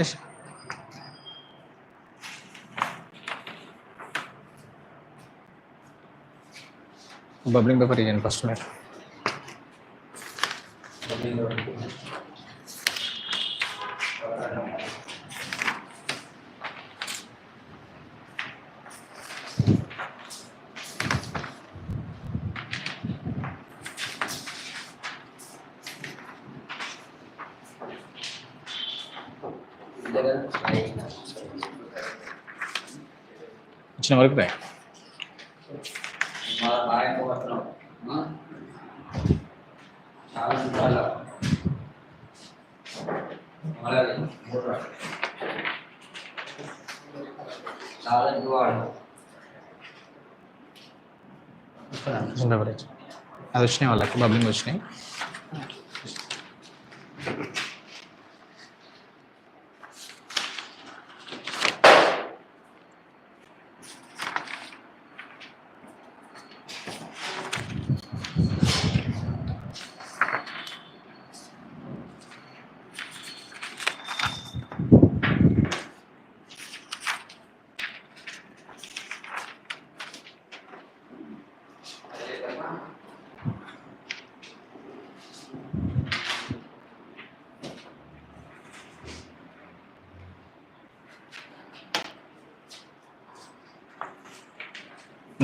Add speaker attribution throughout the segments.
Speaker 1: Shashi bubbling paper ఇవ్వండి first మీరు ఇచ్చిన వరకు రాయి. క్వశ్చన్ పేపర్ అది వచ్చినాయి వాళ్ళకి బబ్లింగ్ వచ్చినాయి.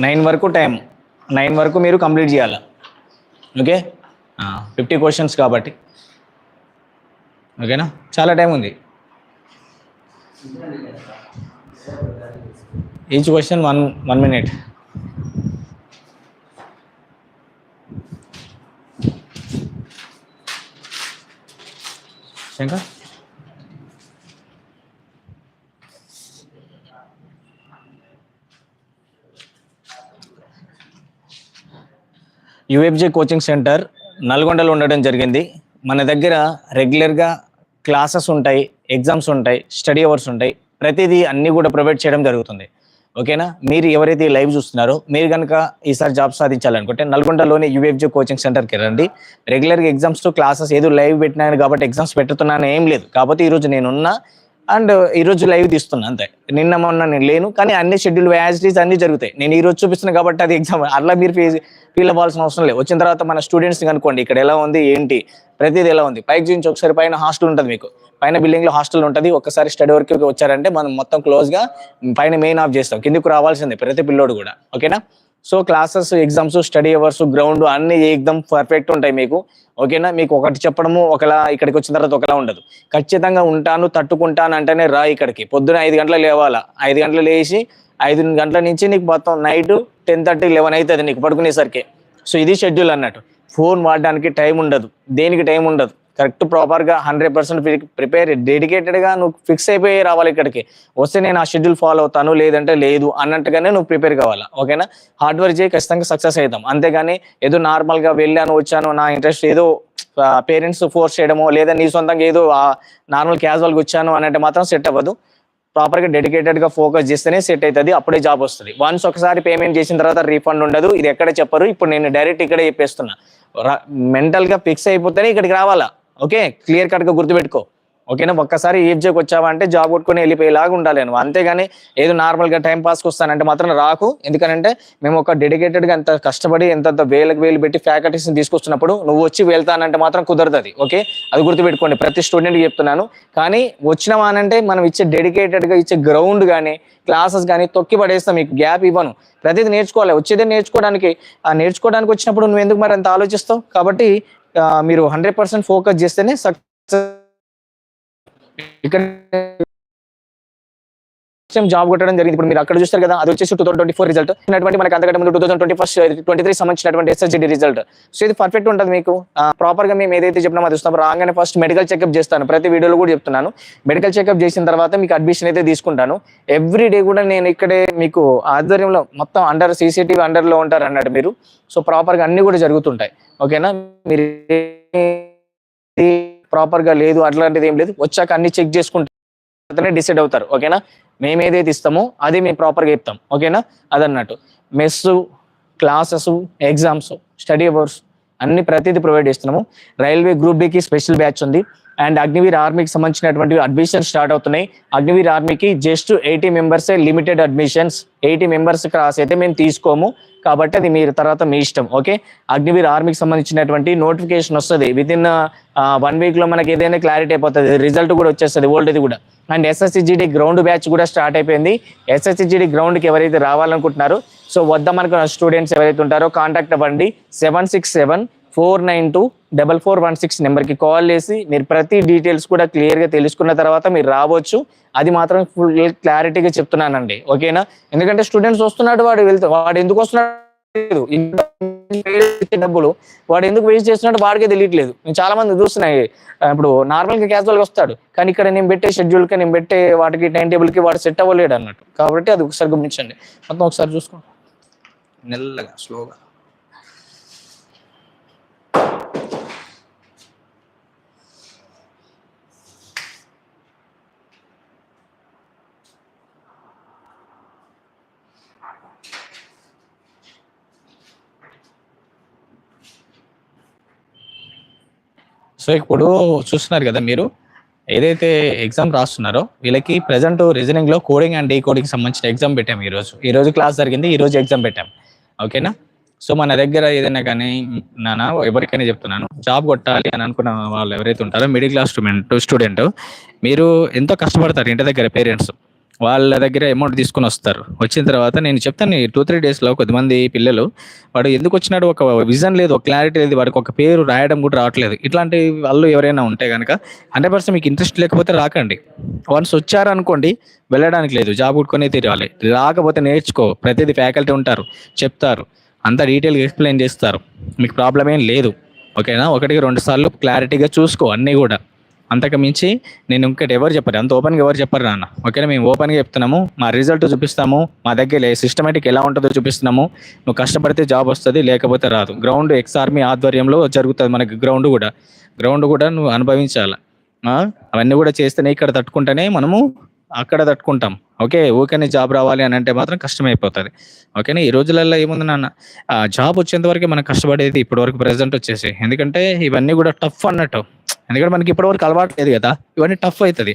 Speaker 1: నైన్ వరకు టైం నైన్ వరకు మీరు కంప్లీట్ చేయాలి. ఓకే? ఫిఫ్టీ క్వశ్చన్స్ కాబట్టి. ఓకేనా? చాలా టైం ఉంది. Each question one one minute Shankar? UFJ coaching centre నల్గొండలో ఉండడం జరిగింది. మన దగ్గర రెగ్యులర్గా క్లాసెస్ ఉంటాయి ఎగ్జామ్స్ ఉంటాయి స్టడీ అవర్స్ ఉంటాయి. ప్రతిదీ అన్నీ కూడా ప్రొవైడ్ చేయడం జరుగుతుంది. ఓకేనా? మీరు ఎవరైతే లైవ్ చూస్తున్నారో మీరు కనుక ఈసారి జాబ్ సాధించాలనుకుంటే నల్గొండలోని యూఎఫ్జే కోచింగ్ సెంటర్కి రండి. రెగ్యులర్గా ఎగ్జామ్స్తో క్లాసెస్ ఏదో లైవ్ పెట్టినాను కాబట్టి ఎగ్జామ్స్ పెట్టుతున్నాను ఏం లేదు. కాకపోతే ఈరోజు నేనున్న అండ్ ఈరోజు లైవ్ తీస్తున్నా అంతే. నిన్న మొన్న నేను లేను కానీ అన్ని షెడ్యూల్ వ్యాజిటీస్ అన్ని జరుగుతాయి. నేను ఈ రోజు చూపిస్తున్నా కాబట్టి అది ఎగ్జామ్ అట్లా మీరు ఫీల్ ఫీల్ అవ్వాల్సిన అవసరం లేదు. వచ్చిన తర్వాత మన స్టూడెంట్స్ కనుక్కోండి ఇక్కడ ఎలా ఉంది ఏంటి ప్రతిదీ ఎలా ఉంది. పైకి చూపించి ఒకసారి పైన హాస్టల్ ఉంటుంది మీకు. పైన బిల్డింగ్లో హాస్టల్ ఉంటుంది. ఒకసారి స్టడీ వర్క్ వచ్చారంటే మనం మొత్తం క్లోజ్గా పైన మెయిన్ ఆఫ్ చేస్తాం. కిందకు రావాల్సిందే ప్రతి పిల్లోడు కూడా. ఓకేనా? So classes exams study hours ground అన్ని ఎగ్జామ్ పర్ఫెక్ట్ ఉంటాయి మీకు. ఓకేనా? మీకు ఒకటి చెప్పడము ఒకలా ఇక్కడికి వచ్చిన తర్వాత ఒకలా ఉండదు. ఖచ్చితంగా ఉంటాను తట్టుకుంటాను అంటేనే రా ఇక్కడికి. పొద్దున ఐదు గంటలు లేవాలా? ఐదు గంటలు లేచి ఐదు గంటల నుంచి నీకు మొత్తం నైట్ టెన్ థర్టీ లెవెన్ అవుతుంది నీకు పడుకునేసరికి. సో ఇది షెడ్యూల్ అన్నట్టు. ఫోన్ వాడడానికి టైం ఉండదు. దేనికి టైం ఉండదు? కరెక్ట్ ప్రాపర్గా హండ్రెడ్ పర్సెంట్ ప్రిపేర్ డెడికేటెడ్గా నువ్వు ఫిక్స్ అయిపోయి రావాలి ఇక్కడికి. వస్తే నేను ఆ షెడ్యూల్ ఫాలో అవుతాను లేదంటే లేదు అన్నట్టుగానే నువ్వు ప్రిపేర్ కావాలా? ఓకేనా? హార్డ్ వర్క్ చేయి ఖచ్చితంగా సక్సెస్ అవుతాం. అంతేగాని ఏదో నార్మల్గా వెళ్ళాను వచ్చాను నా ఇంట్రెస్ట్ ఏదో పేరెంట్స్ ఫోర్స్ చేయడమో లేదా నీ సొంతంగా ఏదో నార్మల్ క్యాజువల్గా వచ్చాను అనంటే మాత్రం సెట్ అవ్వదు. ప్రాపర్గా డెడికేటెడ్గా ఫోకస్ చేస్తేనే సెట్ అవుతుంది అప్పుడే జాబ్ వస్తుంది. వన్స్ ఒకసారి పేమెంట్ చేసిన తర్వాత రీఫండ్ ఉండదు ఇది ఎక్కడ చెప్పరు. ఇప్పుడు నేను డైరెక్ట్ ఇక్కడే చెప్పేస్తున్నా. మెంటల్గా ఫిక్స్ అయిపోతేనే ఇక్కడికి రావాలా? ఓకే క్లియర్ కట్గా గుర్తుపెట్టుకో. ఓకేనా? ఒక్కసారి ఏఫ్జేకి వచ్చావా అంటే జాబ్ కొట్టుకుని వెళ్ళిపోయేలాగా ఉండాలి నువ్వు. అంతేగాని ఏదో నార్మల్గా టైం పాస్కి వస్తానంటే మాత్రం రాకు. ఎందుకనంటే మేము ఒక డెడికేటెడ్గా ఎంత కష్టపడి ఎంత వేలకు వేలు పెట్టి ఫ్యాకల్టీస్ని తీసుకొస్తున్నప్పుడు నువ్వు వచ్చి వెళ్తానంటే మాత్రం కుదరదు అది ఓకే? అది గుర్తుపెట్టుకోండి. ప్రతి స్టూడెంట్కి చెప్తున్నాను. కానీ వచ్చినవా అనంటే మనం ఇచ్చే డెడికేటెడ్గా ఇచ్చే గ్రౌండ్ కానీ క్లాసెస్ కానీ తొక్కి పడేస్తాం. మీకు గ్యాప్ ఇవ్వను. ప్రతిదీ నేర్చుకోవాలి. వచ్చేదే నేర్చుకోవడానికి. ఆ నేర్చుకోవడానికి వచ్చినప్పుడు నువ్వు ఎందుకు మరి అంత ఆలోచిస్తావు? కాబట్టి మీరు హండ్రెడ్ పర్సెంట్ ఫోకస్ చేస్తేనే సక్సెస్ ఇక్కడ జాబ్ కొట్టడం జరిగింది. ఇప్పుడు మీరు అక్కడ చూస్తారు కదా అది వచ్చేసి two thousand twenty four result ఉన్నటువంటి మనకి అంతకంటే ముందు two thousand twenty first twenty three సంబంధించినటువంటి ఎస్ఎస్జి రిజల్ట్ సో ఇది పర్ఫెక్ట్ ఉంటుంది మీకు. ప్రాపర్గా మేము ఏదైతే చెప్పినామో అది చూస్తాం. రాగానే ఫస్ట్ మెడికల్ చెకప్ చేస్తాను. ప్రతి వీడియోలో కూడా చెప్తున్నాను. మెడికల్ చెకప్ చేసిన తర్వాత మీకు అడ్మిషన్ అయితే తీసుకుంటాను. ఎవ్రీ డే కూడా నేను ఇక్కడే మీకు ఆధ్వర్యంలో మొత్తం అండర్ సీసీటీవీ అండర్లో ఉంటారు అన్నట్టు మీరు. సో ప్రాపర్గా అన్నీ అన్ని కూడా జరుగుతుంటాయి. ఓకేనా? మీరు ప్రాపర్గా లేదు అట్లాంటిది ఏం లేదు. వచ్చాక అన్ని చెక్ చేసుకుంటే డిసైడ్ అవుతారు. ఓకేనా? మేము ఏదైతే ఇస్తామో అది మేము ప్రాపర్గా ఇస్తాం ఓకేనా? అదన్నట్టు. Mess classes exams study hours అన్ని ప్రతిదీ ప్రొవైడ్ చేస్తున్నాము. రైల్వే గ్రూప్ డికి స్పెషల్ బ్యాచ్ ఉంది. అండ్ అగ్నివీర్ ఆర్మీకి సంబంధించినటువంటి అడ్మిషన్ స్టార్ట్ అవుతున్నాయి. అగ్నివీర్ ఆర్మీకి just eighty మెంబర్సే limited admissions. Eighty members cross అయితే మేము తీసుకోము. కాబట్టి అది మీరు తర్వాత మీ ఇష్టం ఓకే? అగ్నివీర్ ఆర్మీకి సంబంధించినటువంటి నోటిఫికేషన్ వస్తుంది. విత్ ఇన్ వన్ వీక్లో మనకి ఏదైనా క్లారిటీ అయిపోతుంది. రిజల్ట్ కూడా వచ్చేస్తుంది ఓల్డ్ది కూడా. And SSC GD ground batch కూడా స్టార్ట్ అయిపోయింది. ఎస్ఎస్సిజిడి గ్రౌండ్కి ఎవరైతే రావాలనుకుంటున్నారో సో వద్దామనుకున్న స్టూడెంట్స్ ఎవరైతే ఉంటారో కాంటాక్ట్ అవ్వండి. Seven six seven four nine two double four one six నెంబర్కి కాల్ చేసి మీరు ప్రతి డీటెయిల్స్ కూడా క్లియర్గా తెలుసుకున్న తర్వాత మీరు రావచ్చు. అది మాత్రం ఫుల్ క్లారిటీగా చెప్తున్నానండి. ఓకేనా? ఎందుకంటే స్టూడెంట్స్ వస్తున్నాడు వాడు వెళ్తా వాడు ఎందుకు వస్తున్నాడు? డబ్బులు. వాడు ఎందుకు వేస్ట్ చేస్తున్నాడు వాడికే తెలియట్లేదు. నేను చాలా మంది చూస్తున్నాయి ఇప్పుడు నార్మల్గా క్యాజువల్గా వస్తాడు. కానీ ఇక్కడ నేను పెట్టే షెడ్యూల్కి నేను పెట్టే వాటికి టైం టేబుల్కి వాడు సెట్ అవ్వలేడు అన్నట్టు. కాబట్టి అది ఒకసారి గమనించండి. మొత్తం ఒకసారి చూసుకోండి. మెల్లగా స్లోగా సో ఇప్పుడు చూస్తున్నారు కదా మీరు ఏదైతే ఎగ్జామ్ రాస్తున్నారో వీళ్ళకి ప్రజెంట్ రీజనింగ్లో కోడింగ్ అండ్ డీ కోడింగ్ సంబంధించిన ఎగ్జామ్ పెట్టాం ఈ రోజు ఈ రోజు క్లాస్ జరిగింది ఈ రోజు ఎగ్జామ్ పెట్టాం. ఓకేనా సో మన దగ్గర ఏదైనా కానీ నాన్న ఎవరికైనా చెప్తున్నాను జాబ్ కొట్టాలి అని అనుకున్న వాళ్ళు ఎవరైతే ఉంటారో మిడిల్ క్లాస్ స్టూడెంట్ స్టూడెంట్ మీరు ఎంతో కష్టపడతారు ఇంటి దగ్గర పేరెంట్స్ వాళ్ళ దగ్గర అమౌంట్ తీసుకుని వస్తారు. వచ్చిన తర్వాత నేను చెప్తాను టూ త్రీ డేస్లో కొద్దిమంది పిల్లలు వాడు ఎందుకు వచ్చినాడు? ఒక విజన్ లేదు ఒక క్లారిటీ లేదు వాడికి ఒక పేరు రాయడం కూడా రావట్లేదు. ఇట్లాంటి వాళ్ళు ఎవరైనా ఉంటే కనుక హండ్రెడ్ పర్సెంట్ మీకు ఇంట్రెస్ట్ లేకపోతే రాకండి. వన్స్ వచ్చారనుకోండి వెళ్ళడానికి లేదు జాబ్ కొట్టుకొని తిరగాలి రాకపోతే నేర్చుకో ప్రతిదీ ఫ్యాకల్టీ ఉంటారు చెప్తారు అంతా డీటెయిల్గా ఎక్స్ప్లెయిన్ చేస్తారు. మీకు ప్రాబ్లం ఏం లేదు. ఓకేనా? ఒకటికి రెండు సార్లు క్లారిటీగా చూసుకో అన్నీ కూడా. అంతకు మించి నేను ఇంకటి ఎవరు చెప్పారు. అంత ఓపెన్గా ఎవరు చెప్పారు నాన్న. ఓకేనా? మేము ఓపెన్గా చెప్తున్నాము. మా రిజల్ట్ చూపిస్తాము. మా దగ్గర సిస్టమేటిక్ ఎలా ఉంటుందో చూపిస్తున్నాము. నువ్వు కష్టపడితే జాబ్ వస్తుంది లేకపోతే రాదు. గ్రౌండ్ ఎక్స్ ఆర్మీ ఆధ్వర్యంలో జరుగుతుంది మనకి గ్రౌండ్ కూడా. గ్రౌండ్ కూడా నువ్వు అనుభవించాలి. అవన్నీ కూడా చేస్తేనే ఇక్కడ తట్టుకుంటేనే మనము అక్కడ తట్టుకుంటాం. ఓకే? ఊకనే జాబ్ రావాలి అని అంటే మాత్రం కష్టమైపోతుంది. ఓకేనా? ఈ రోజులలో ఏముంది నాన్న? ఆ జాబ్ వచ్చేంత వరకు మనం కష్టపడేది ఇప్పటి వరకు ప్రెసెంట్ వచ్చేసి. ఎందుకంటే ఇవన్నీ కూడా టఫ్ అన్నట్టు. ఎందుకంటే మనకి ఇప్పటివరకు అలవాటు లేదు కదా ఇవన్నీ టఫ్ అవుతుంది.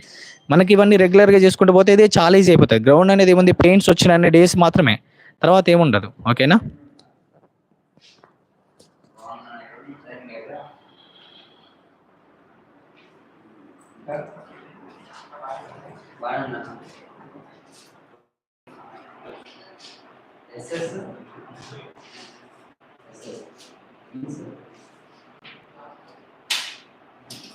Speaker 1: మనకి ఇవన్నీ రెగ్యులర్గా చేసుకుంటూ పోతే ఇది చాలా ఈజీ అయిపోతుంది. గ్రౌండ్ అనేది ఏముంది? పెయింట్స్ వచ్చిన అన్ని డేస్ మాత్రమే. తర్వాత ఏముండదు. ఓకేనా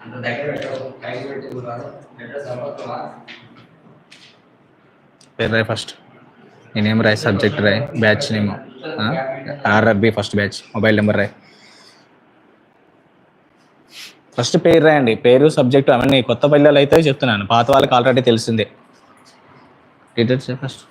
Speaker 2: అంత దగ్గర పెట్టవు పైకి పెట్టి కూర్చోవాలి అడ్రస్ అవ్వకపోవా
Speaker 1: పేరు రాయ్ ఫస్ట్ నేనేం రాయ్ subject Roy batch name RRB first batch mobile number Roy. First పేరు రాయండి. పేరు సబ్జెక్ట్ అవన్నీ కొత్త పిల్లలు అయితే చెప్తున్నాను. పాత వాళ్ళకి ఆల్రెడీ తెలిసిందే. Details first